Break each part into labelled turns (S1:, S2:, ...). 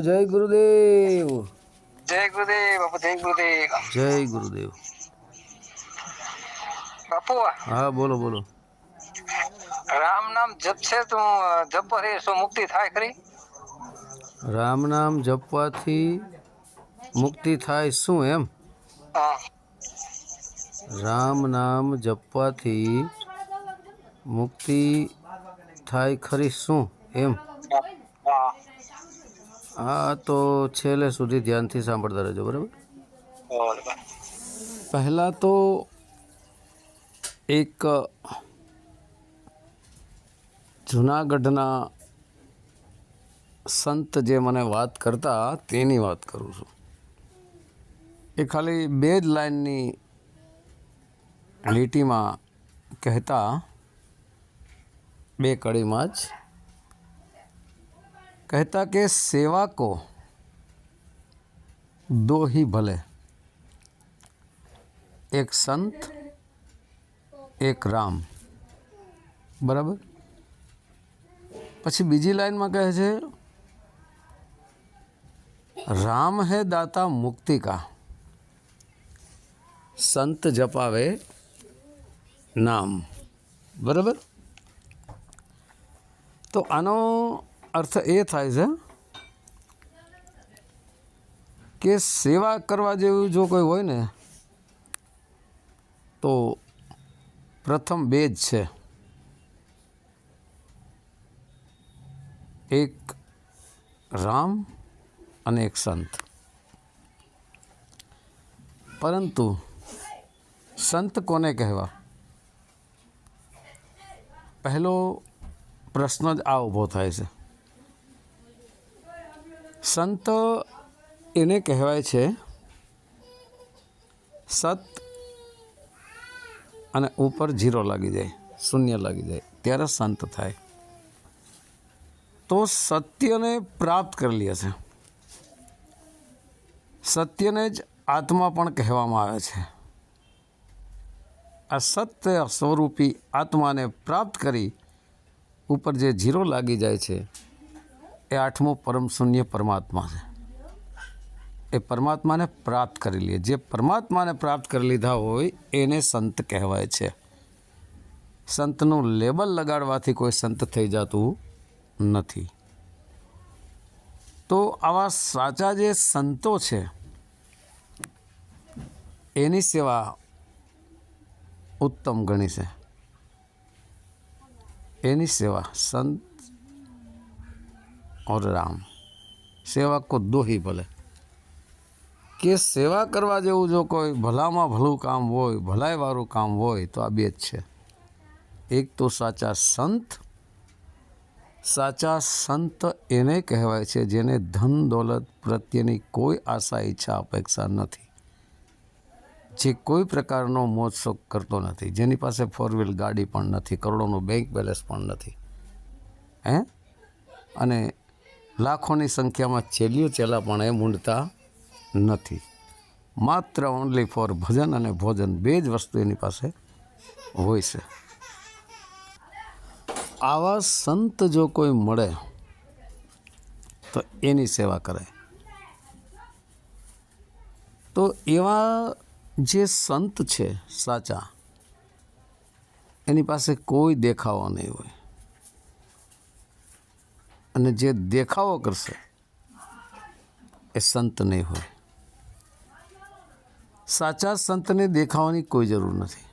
S1: જય ગુરુદેવ.
S2: જય ગુરુદેવ બાપુ જય ગુરુદેવ.
S1: જય ગુરુદેવ.
S2: બાપુ
S1: હા બોલો બોલો.
S2: રામ નામ જપશે તો જપ રે શું મુક્તિ થાય ખરી?
S1: રામ નામ જપવાથી મુક્તિ થાય શું એમ? રામ નામ જપવાથી મુક્તિ થાય ખરી શું એમ? આ તો છેલ્લે સુધી ધ્યાનથી સાંભળતા રહેજો, બરાબર? પહેલાં તો એક જૂનાગઢના સંત જે મને વાત કરતા, તેની વાત કરું છું. એ ખાલી બે જ લાઈનની લીટીમાં કહેતા, બે કડીમાં જ કહેતા કે સેવા કો દો ही ભલે એક સંત એક રામ બરાબર પછી બીજી લાઈનમાં કહે છે, રામ હે દાતા મુક્તિ કા? સંત જપાવે નામ. બરાબર? તો આનો અર્થ એ થાય છે કે સેવા કરવા જેવું જો કોઈ હોય ને, તો પ્રથમ બે જ છે. એક રામ અને એક સંત. પરંતુ સંત કોને કહેવા? પહેલો પ્રશ્ન જ આ ઊભો થાય છે. સંત એને કહેવાય છે સત અને ઉપર જીરો લાગી જાય, શૂન્ય લાગી જાય, ત્યારે સંત થાય. તો સત્યને પ્રાપ્ત કરી લે છે. સત્યને જ આત્મા પણ કહેવામાં આવે છે. આ સત્ય સ્વરૂપી આત્માને પ્રાપ્ત કરી ઉપર જે જીરો લાગી જાય છે એ આઠમો પરમ શૂન્ય પરમાત્મા છે. એ પરમાત્માને પ્રાપ્ત કરી લે. જે પરમાત્માને પ્રાપ્ત કરી લીધા હોય એને સંત કહેવાય છે. સંતનું લેબલ લગાડવાથી કોઈ સંત થઈ જતું નથી. તો આવા સાચા જે સંતો છે, એની સેવા ઉત્તમ ગણી છે. એની સેવા સંત और રામ સેવા કો દોહી ભલે. કે સેવા કરવા જેવું જો કોઈ ભલામાં ભલું કામ હોય ભલાઈવાળું કામ હોય, તો આ બે જ છે. એક તો સાચા સંત સાચા સંત એને કહેવાય છે જેને ધન દોલત પ્રત્યેની કોઈ આશા, ઈચ્છા, અપેક્ષા નથી. જે કોઈ પ્રકારનો મોજશોખ કરતો નથી. જેની પાસે ફોર વ્હીલ ગાડી પણ નથી, કરોડોનું બેંક બેલેન્સ પણ નથી. હે? અને લાખોની સંખ્યામાં ચેલીઓ ચેલા પણ એ મૂંડતા નથી. માત્ર ઓનલી ફોર ભજન અને ભોજન બે જ વસ્તુ એની પાસે હોય છે. આવા સંત જો કોઈ મળે, તો એની સેવા કરે. તો એવા જે સંત છે સાચા, એની પાસે કોઈ દેખાવો નહીં હોય. અને જે દેખાવો કરશે, એ સંત નહીં હોય. સાચા સંતને દેખાવાની કોઈ જરૂર નથી.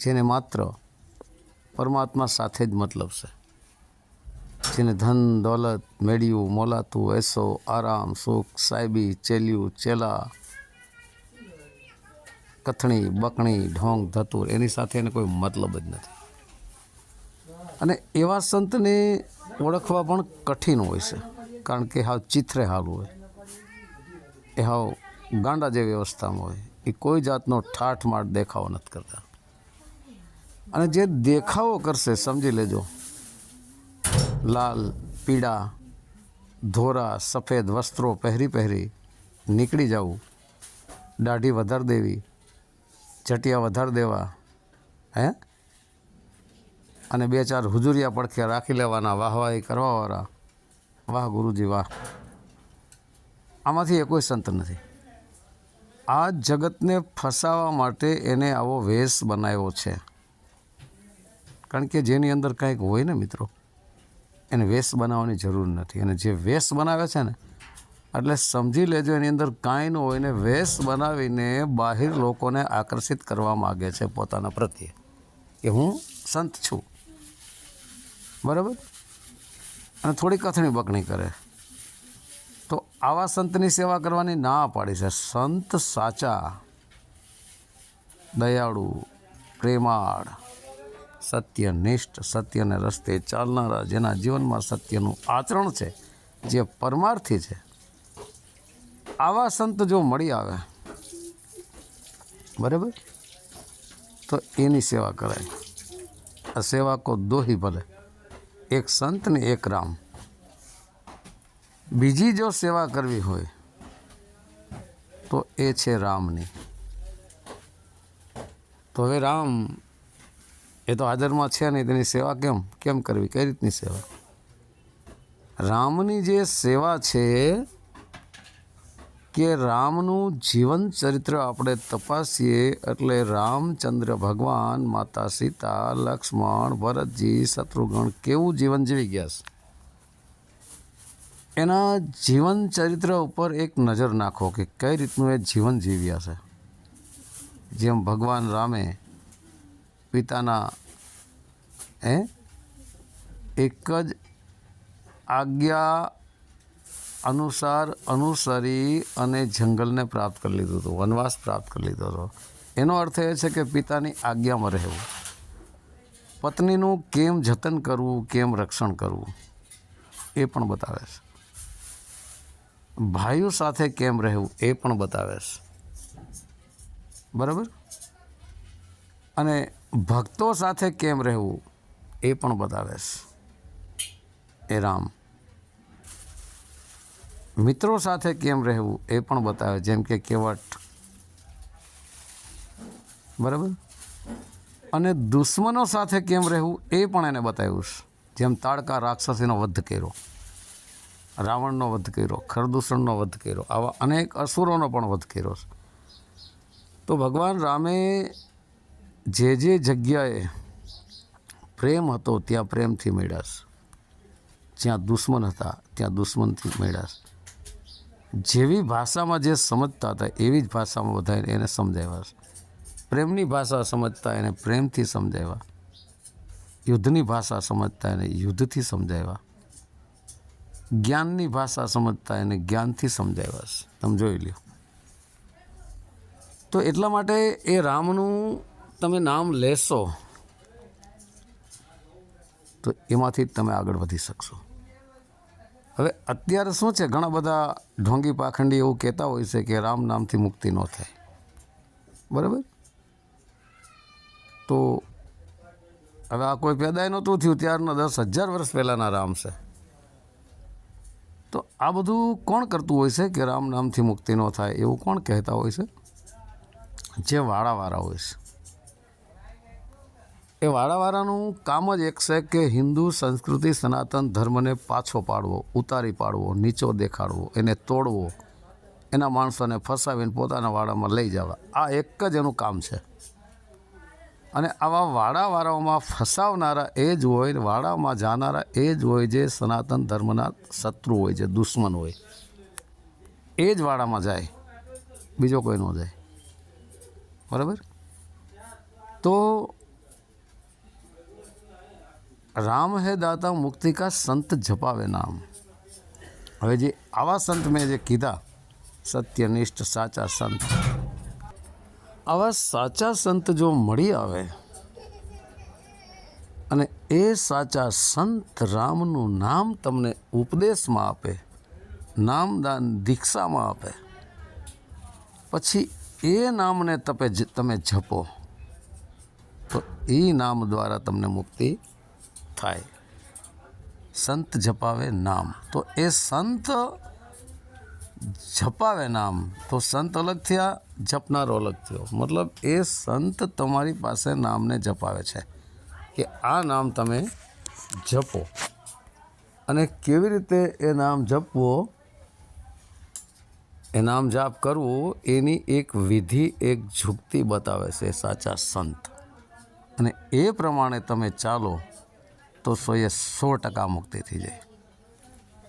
S1: જેને માત્ર પરમાત્મા સાથે જ મતલબ છે. જેને ધન, દોલત, મેળ્યું, મોલાતું, એસો, આરામ, સુખ સાહેબી ચેલ્યું, ચેલા, કથણી, બકણી, ઢોંગ, ધતુર, એની સાથે એને કોઈ મતલબ જ નથી. અને એવા સંતને ઓળખવા પણ કઠિન હોય છે, કારણ કે હાવ ચિત્રે હાલ હોય. એ હાવ ગાંડા જેવી અવસ્થામાં હોય. એ કોઈ જાતનો ઠાઠ માઠ દેખાવો નથી કરતા. અને જે દેખાવો કરશે, સમજી લેજો. લાલ, પીળા, ધોરા, સફેદ વસ્ત્રો પહેરી પહેરી નીકળી જવું. દાઢી વધારી દેવી ચટિયા વધારી દેવા. હે? અને બે ચાર હુજુરિયા પડખે રાખી લેવાના. વાહવાહી કરવાવાળા. વાહ, ગુરુજી, વાહ. આમાંથી એ કોઈ સંત નથી. આ જગતને ફસાવા માટે એને આવો વેશ બનાવ્યો છે. કારણ કે જેની અંદર કાંઈક હોય ને મિત્રો, એને વેશ બનાવવાની જરૂર નથી. અને જે વેશ બનાવે છે ને, એટલે સમજી લેજો એની અંદર કાંઈ ન હોય ને વેશ બનાવીને બહાર લોકોને આકર્ષિત કરવા માગે છે પોતાના પ્રત્યે. કે હું સંત છું. બરાબર? અને થોડી કથણી બકણી કરે. તો આવા સંતની સેવા કરવાની ના પાડી છે. સંત સાચા, દયાળુ, પ્રેમાળ, સત્યનિષ્ઠ, સત્યને રસ્તે ચાલનારા, જેના જીવનમાં સત્યનું આચરણ છે, જે પરમાર્થી છે. આવા સંત જો મળી આવે, બરાબર? તો એની સેવા કરાય. આ સેવા કો દોહી ભલે. એક સંત ને એક રામ. બીજી જો સેવા કરવી હોય, તો એ છે રામની. તો હવે રામ, એ તો હાજરમાં છે નહીં, તેની સેવા કેમ? કેમ કરવી? કઈ રીતની સેવા? રામની જે સેવા છે કે રામનું જીવન ચરિત્ર આપણે તપાસીએ એટલે રામચંદ્ર ભગવાન, માતા સીતા, લક્ષ્મણ, ભરતજી, શત્રુઘ્ન કેવું જીવન જીવી ગયા છે? એના જીવન ચરિત્ર ઉપર એક નજર નાખો કે કઈ રીતનું એ જીવન જીવ્યા છે. જેમ ભગવાન રામે પિતાના, હે, એક જ આજ્ઞા અનુસાર અનુસરી અને જંગલને પ્રાપ્ત કરી લીધું હતું, વનવાસ પ્રાપ્ત કરી લીધો હતો. એનો અર્થ એ છે કે પિતાની આજ્ઞામાં રહેવું, પત્નીનું કેમ જતન કરવું, કેમ રક્ષણ કરવું, એ પણ બતાવે છે. ભાઈઓ સાથે કેમ રહેવું, એ પણ બતાવે છે. બરાબર? અને ભક્તો સાથે કેમ રહેવું, એ પણ બતાવે છે. એ રામ. મિત્રો સાથે કેમ રહેવું એ પણ બતાવે, જેમ કે કેવટ બરાબર? અને દુશ્મનો સાથે કેમ રહેવું એ પણ એને બતાવ્યું છે. જેમ તાડકા રાક્ષસીનો વધ કર્યો, રાવણનો વધ કર્યો, ખરદૂષણનો વધ કર્યો, આવા અનેક અસુરોનો પણ વધ કર્યો છે. તો ભગવાન રામે જે જે જગ્યાએ પ્રેમ હતો, ત્યાં પ્રેમથી મેળાશ જ્યાં દુશ્મન હતા, ત્યાં દુશ્મનથી મેળાશ જેવી ભાષામાં જે સમજતા હતા, એવી જ ભાષામાં બધા એને સમજાવ્યા પ્રેમની ભાષા સમજતા એને પ્રેમથી સમજાવ્યા. યુદ્ધની ભાષા સમજતા એને યુદ્ધથી સમજાવ્યા. જ્ઞાનની ભાષા સમજતા એને જ્ઞાનથી સમજાવ્યા તમે જોઈ લ્યો. તો એટલા માટે એ રામનું તમે નામ લેશો, તો એમાંથી જ તમે આગળ વધી શકશો. હવે અત્યારે શું છે? ઘણા બધા ઢોંગી પાખંડી એવું કહેતા હોય છે કે રામ નામથી મુક્તિ ન થાય. બરાબર? તો હવે આ કોઈ પેદાય નહોતું થયું, ત્યારના દસ હજાર વર્ષ પહેલાંના રામ છે. તો આ બધું કોણ કરતું હોય છે કે રામ નામથી મુક્તિ ન થાય એવું કોણ કહેતા હોય છે? જે વાળાવાળા હોય છે. એ વાળાવાળાનું કામ જ એક છે કે હિન્દુ સંસ્કૃતિ, સનાતન ધર્મને પાછો પાડવો, ઉતારી પાડવો, નીચો દેખાડવો, એને તોડવો, એના માણસોને ફસાવીને પોતાના વાડામાં લઈ જવા. આ એક જ એનું કામ છે. અને આવા વાડાવાળાઓમાં ફસાવનારા એ જ હોય, વાડામાં જાનારા એ જ હોય જે સનાતન ધર્મના શત્રુ હોય, જે દુશ્મન હોય. એ જ વાડામાં જાય, બીજો કોઈ ન જાય. બરાબર? તો રામ હે દાતા મુક્તિ કા સંત જપાવે નામ. હવે જે આવા સંત મેં જે કીધા, સત્યનિષ્ઠ, સાચા સંત. આવા સાચા સંત જો મળી આવે, અને એ સાચા સંત રામનું નામ તમને ઉપદેશમાં આપે, નામદાન દીક્ષામાં આપે, પછી એ નામને તપે તમે જપો, તો એ નામ દ્વારા તમને મુક્તિ થાય. સંત જપાવે નામ. તો એ સંત જપાવે નામ. તો સંત અલગ થયા, જપનારો અલગ થયો. મતલબ એ સંત તમારી પાસે નામને જપાવે છે કે આ નામ તમે જપો. અને કેવી રીતે એ નામ જપવો? એ નામ જાપ કરવું, એની એક વિધિ, એક ઝુકતી બતાવે છે સાચા સંત. અને એ પ્રમાણે તમે ચાલો તો સોએ સો ટકા મુક્તિ થઈ જાય.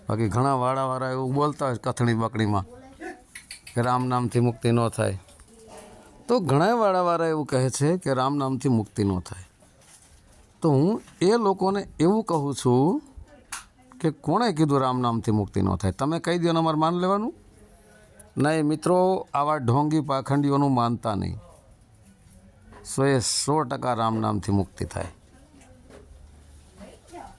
S1: બાકી ઘણા વાળાવાળા એવું બોલતા હોય કથણી બકડીમાં કે રામ નામથી મુક્તિ ન થાય. તો ઘણા વાળાવાળા એવું કહે છે કે રામ નામથી મુક્તિ ન થાય. તો હું એ લોકોને એવું કહું છું કે કોણે કીધું રામ નામથી મુક્તિ ન થાય? તમે કહી દો અમારે માન લેવાનું? નહીં, મિત્રો, આવા ઢોંગી પાખંડીઓનું માનતા નહીં. સો એ સો ટકા રામ નામથી મુક્તિ થાય.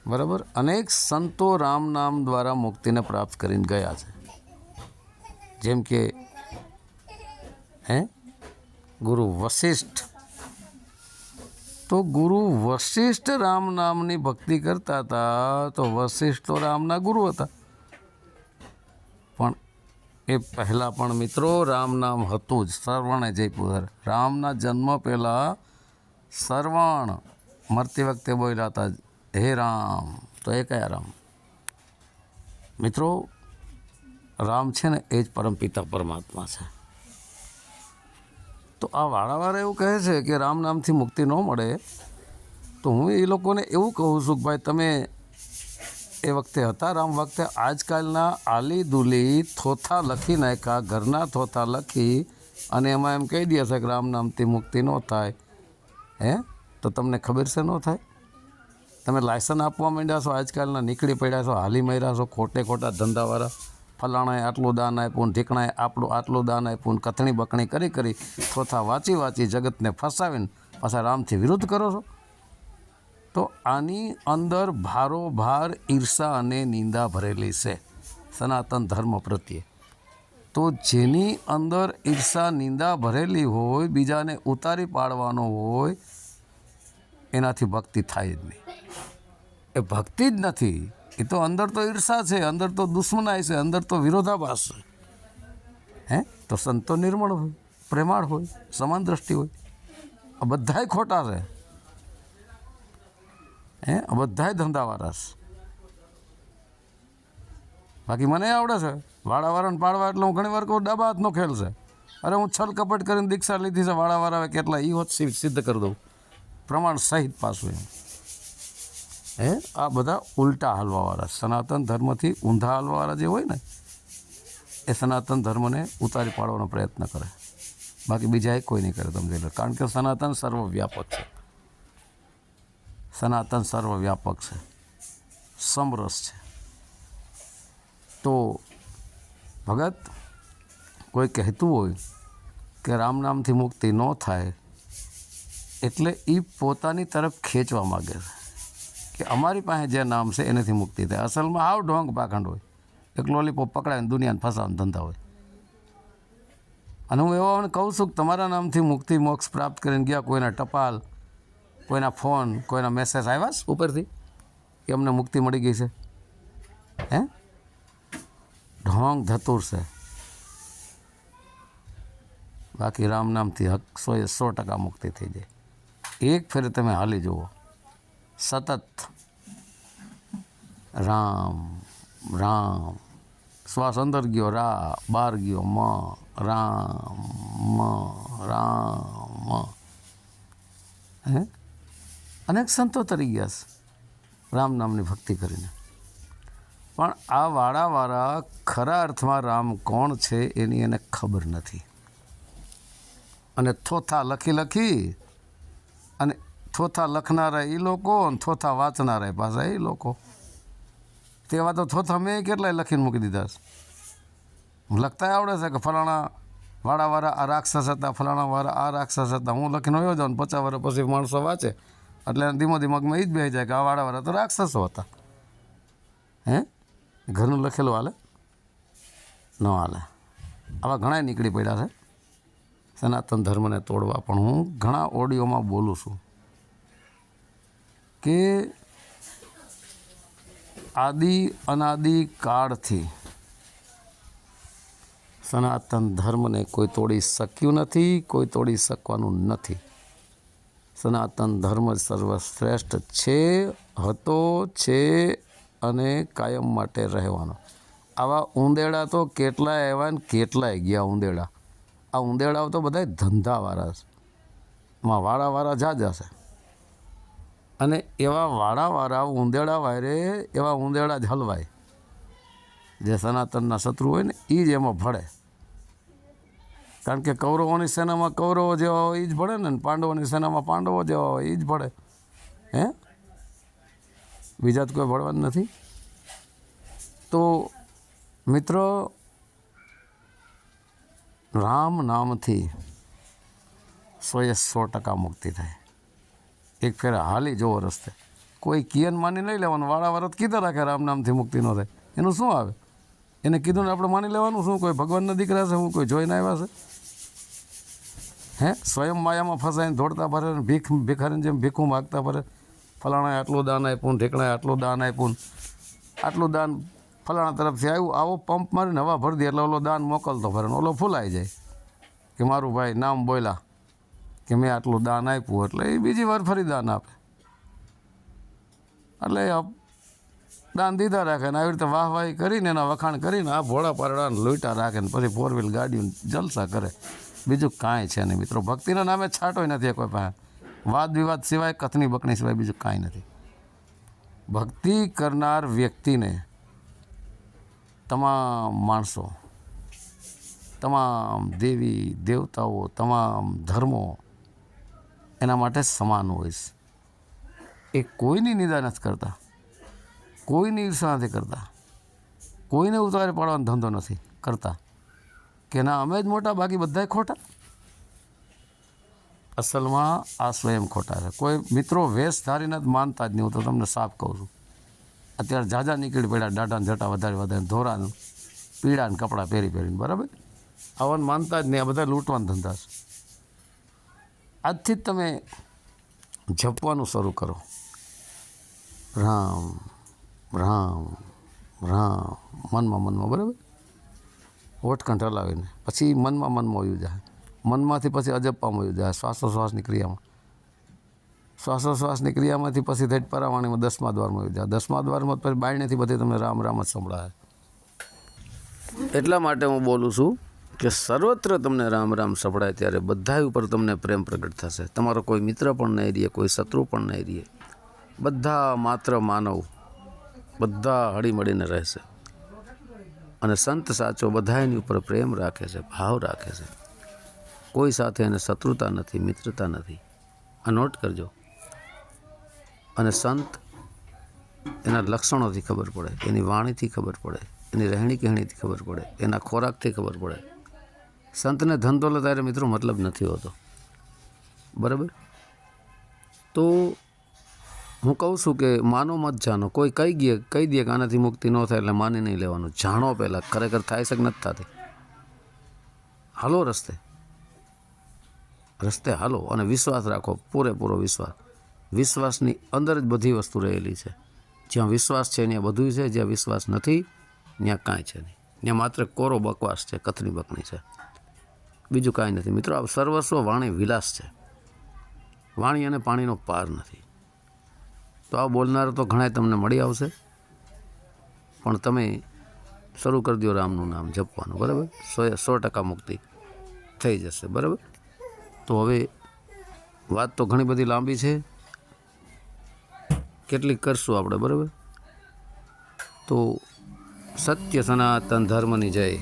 S1: બરાબર? અનેક સંતો રામ નામ દ્વારા મુક્તિને પ્રાપ્ત કરીને ગયા છે. જેમ કે, હે? ગુરુ વશિષ્ઠ. તો ગુરુ વશિષ્ઠ રામ નામની ભક્તિ કરતા હતા, તો વશિષ્ઠ તો રામના ગુરુ હતા. પણ એ પહેલાં પણ મિત્રો, રામ નામ હતું જ. સરવણે જયપુર રામના જન્મ પહેલાં સરવણ મરતી વખતે બોલ્યા હતા. હે રામ, તો એ કયા રામ? મિત્રો, રામ છે ને એ જ પરમપિતા પરમાત્મા છે. તો આ વાળાવાળા એવું કહે છે કે રામ નામથી મુક્તિ ન મળે, તો હું એ લોકોને એવું કહું છું કે ભાઈ તમે એ વખતે હતા રામ વખતે, આજકાલના આલી દુલી થોથા લખી નાખ્યા, ઘરના થોથા લખી, અને એમાં એમ કહી દે છે કે રામ નામથી મુક્તિ ન થાય. હે? તો તમને ખબર છે ન થાય? તમે લાયસન્સ આપવા માંડ્યા છો આજકાલના, નીકળી પડ્યા છો, હાલી માર્યા છો, ખોટે ખોટા ધંધાવાળા. ફલાણાએ આટલું દાન આપ્યું, ઢીકણાએ આપણું આટલું દાન આપ્યું, કથણી બકણી કરી કરી થોથા વાંચી વાંચી જગતને ફસાવીને પાછા રામથી વિરુદ્ધ કરો છો? તો આની અંદર ભારોભાર ઈર્ષા અને નિંદા ભરેલી છે સનાતન ધર્મ પ્રત્યે. તો જેની અંદર ઈર્ષા, નિંદા ભરેલી હોય, બીજાને ઉતારી પાડવાનો હોય એનાથી ભક્તિ થાય જ નહીં. એ ભક્તિ જ નથી. એ તો અંદર તો ઈર્ષા છે, અંદર તો દુશ્મનાય છે, અંદર તો વિરોધાભાસ છે. હે? તો સંતો નિર્મળ હોય, પ્રેમાળ હોય, સમાન દ્રષ્ટિ હોય. આ બધાય ખોટા છે. હે? આ બધાય ધંધાવાળા છે. બાકી મને આવડે છે. વાળાવાળાને પાડવા એટલે હું ઘણી વાર કહું, ડાબા હાથનો ખેલ છે. અરે હું છલ કપટ કરીને દીક્ષા લીધી છે વાળાવાળા કેટલા એ હોત સિદ્ધ કરી દઉં. પ્રમાણ સહિત પાછું એમ. હે? આ બધા ઉલટા હાલવાવાળા, સનાતન ધર્મથી ઊંધા હાલવાવાળા જે હોય ને, એ સનાતન ધર્મને ઉતારી પાડવાનો પ્રયત્ન કરે. બાકી બીજા એ કોઈ નહીં કરે, તમે કારણ કે સનાતન સર્વવ્યાપક છે. સનાતન સર્વવ્યાપક છે. સમરસ છે. તો ભગત, કોઈ કહેતું હોય કે રામ નામથી મુક્તિ ન થાય એટલે એ પોતાની તરફ ખેંચવા માગે છે. કે અમારી પાસે જે નામ છે એનાથી મુક્તિ થાય. અસલમાં આવ ઢોંગ પાખંડ હોય. એક લોલીપોપ પકડાય દુનિયાને ફસાવાનો ધંધા હોય. અને હું એવા કહું છું કે તમારા નામથી મુક્તિ મોક્ષ પ્રાપ્ત કરીને ગયા, કોઈના ટપાલ, કોઈના ફોન, કોઈના મેસેજ આવ્યા છે ઉપરથી? કે અમને મુક્તિ મળી ગઈ છે? હે? ઢોંગ ધતુર છે. બાકી રામ નામથી હક સો સો ટકા મુક્તિ થઈ જાય. એક ફેરે તમે હાલી જુઓ. સતત. રામ રામ. શ્વાસ અંદર ગયો, રા બહાર ગયો, મ, રામ મ, રામ. હે? અનેક સંતો તરી ગયા છે, રામ નામની ભક્તિ કરીને. પણ આ વાળાવાળા ખરા અર્થમાં રામ કોણ છે એની એને ખબર નથી. અને થોથા લખી લખી અને થોથા લખનારા એ લોકો અને થોથા વાંચનારા પાછા એ લોકો. તેવા તો થોથા મેં કેટલાય લખીને મૂકી દીધા છે. લખતા આવડે છે કે ફલાણા વાળાવાળા આ રાક્ષસ હતા, ફલાણા વાળા આ રાક્ષસ હતા. હું લખીને આવ્યો જાઉં પચાસ વર્ષ પછી માણસો વાંચે. એટલે ધીમો ધીમકમાં એ જ બે જાય કે આ વાળાવાળા તો રાક્ષસો હતા. હે? ઘરનું લખેલું હાલે? ન હાલે. આવા ઘણા નીકળી પડ્યા છે. સનાતન ધર્મને તોડવા પણ હું ઘણા ઓડિયોમાં બોલું છું કે આદિ અનાદિ કાળથી સનાતન ધર્મને કોઈ તોડી શક્યું નથી, કોઈ તોડી શકવાનું નથી. સનાતન ધર્મ સર્વશ્રેષ્ઠ છે, હતો, છે અને કાયમ માટે રહેવાનો. આવા ઉંદેડા તો કેટલાય આવ્યા ને કેટલાય ગયા ઉંદેડા આ ઉંદેડાઓ તો બધા ધંધાવાળા છે. એમાં વાળાવાળા જાજા છે. અને એવા વાળાવાળા ઉંદેડા વાયરે એવા ઉંદેડા જ હલવાય. જે સનાતનના શત્રુ હોય ને એ જ એમાં ભળે. કારણ કે કૌરવોની સેનામાં કૌરવો જેવા હોય એ જ ભળે ને, પાંડવોની સેનામાં પાંડવો જેવા હોય એ જ ભળે. હે? બીજા તો કોઈ ભળવાનું નથી. તો મિત્રો રામ નામથી સોએ સો ટકા મુક્તિ થાય. એક ફેર હાલી જોવો રસ્તે. કોઈ કિયન માની નહીં લેવાનું. વાળા વરત કીધા રાખે રામ નામથી મુક્તિ ન થાય. એનું શું આવે? એને કીધું ને આપણે માની લેવાનું. શું કોઈ ભગવાનના દીકરા છે? હું કોઈ જોઈને આવ્યા છે? હે? સ્વયં માયામાં ફસાઈને દોડતા ભરે ભીખ ભિખારીને જેમ ભીખું માગતા ભરે ફલાણાએ આટલું દાન આપ્યું ઢેકણાએ આટલું દાન આપ્યું આટલું દાન ફલાણા તરફથી આવ્યું, આવો પંપ મારીને હવા ભરી દે એટલે ઓલો દાન મોકલતો ફરે ઓલો ફૂલાઈ જાય. કે મારું ભાઈ નામ બોલ્યા કે મેં આટલું દાન આપ્યું એટલે એ બીજી વાર ફરી દાન આપે. એટલે દાન દીધા રાખે ને આવી રીતે વાહવાહી કરીને એના વખાણ કરીને આ ભોળા પારડાને લોઈટા રાખે ને પછી ફોર વ્હીલ ગાડીઓ જલસા કરે. બીજું કાંઈ છે નહીં મિત્રો. ભક્તિના નામે છાંટોય નથી કોઈ પાસે. વાદ વિવાદ સિવાય કથની બકણી સિવાય બીજું કાંઈ નથી. ભક્તિ કરનાર વ્યક્તિને તમામ માણસો, તમામ દેવી દેવતાઓ, તમામ ધર્મો એના માટે સમાન છે. એ કોઈની નિંદા નથી કરતા, કોઈની ઈર્ષા નથી કરતા, કોઈને ઉતારે પાડવાનો ધંધો નથી કરતા. કે ના, અમે જ મોટા, બાકી બધાય ખોટા? અસલમાં આ સ્વયં ખોટા છે. કોઈ મિત્રો વેશ ધારીને જ માનતા જ નહીં. હું તો તમને સાફ કહું છું. અત્યારે ઝાઝા નીકળી પડ્યા, દાઢાને જટા વધારે વધારે ધોરાનું પીળાને કપડાં પહેરી પહેરીને, બરાબર? આવવાનું માનતા જ નહીં, આ બધા લૂંટવાના ધંધા છે. આજથી જ તમે જપવાનું શરૂ કરો. રામ રામ રામ, મનમાં મનમાં, બરાબર? ઓટકંઠ હલાવીને, પછી મનમાં મનમાં આવ્યું જાય. મનમાંથી પછી અજપ્પામાં આવ્યું જાય, શ્વાસોશ્વાસની ક્રિયામાં. શ્વાસોશ્વાસની ક્રિયામાંથી પછી ધેટ પરાવાણીમાં દસમા દ્વારમાં વયું જાય. દસમા દ્વારમાં પછી બાયણેથી બધી તમને રામ રામ જ સંભળાય. એટલા માટે હું બોલું છું કે સર્વત્ર તમને રામ રામ સંભળાય ત્યારે બધાય ઉપર તમને પ્રેમ પ્રગટ થશે. તમારો કોઈ મિત્ર પણ નહીં રહે, કોઈ શત્રુ પણ નહીં રહે. બધા માત્ર માનવ, બધા હળીમળીને રહેશે. અને સંત સાચો બધા એની ઉપર પ્રેમ રાખે છે, ભાવ રાખે છે. કોઈ સાથે એને શત્રુતા નથી, મિત્રતા નથી. આ નોટ કરજો. અને સંત, એના લક્ષણોથી ખબર પડે, એની વાણીથી ખબર પડે, એની રહેણી કહેણીથી ખબર પડે, એના ખોરાકથી ખબર પડે. સંતને ધન દોલત ત્યારે મિત્રો મતલબ નથી હોતો. બરાબર? તો હું કહું છું કે માનો મત જાણો. કોઈ કહી ગયે, કહી દે કે આનાથી મુક્તિ ન થાય એટલે માની નહીં લેવાનું. જાણો પહેલાં, ખરેખર થાય છે કે નથી થતી? હાલો રસ્તે. રસ્તે હાલો અને વિશ્વાસ રાખો. પૂરેપૂરો વિશ્વાસ. વિશ્વાસની અંદર જ બધી વસ્તુ રહેલી છે. જ્યાં વિશ્વાસ છે ત્યાં બધું છે, જ્યાં વિશ્વાસ નથી, ત્યાં કાંઈ છે નહીં. ત્યાં માત્ર કોરો બકવાસ છે, કથની બકની છે. બીજું કાંઈ નથી. મિત્રો, આ સર્વસ્વ વાણી વિલાસ છે. વાણી અને પાણીનો પાર નથી. તો આ બોલનાર તો ઘણા તમને મળી આવશે. પણ તમે શરૂ કરી દો રામનું નામ, જપવાનું. બરાબર? સો સો ટકા મુક્તિ થઈ જશે. બરાબર? તો હવે વાત તો ઘણી બધી લાંબી છે. કેટલીક કરશું આપણે બરાબર? તો સત્ય સનાતન ધર્મની જય.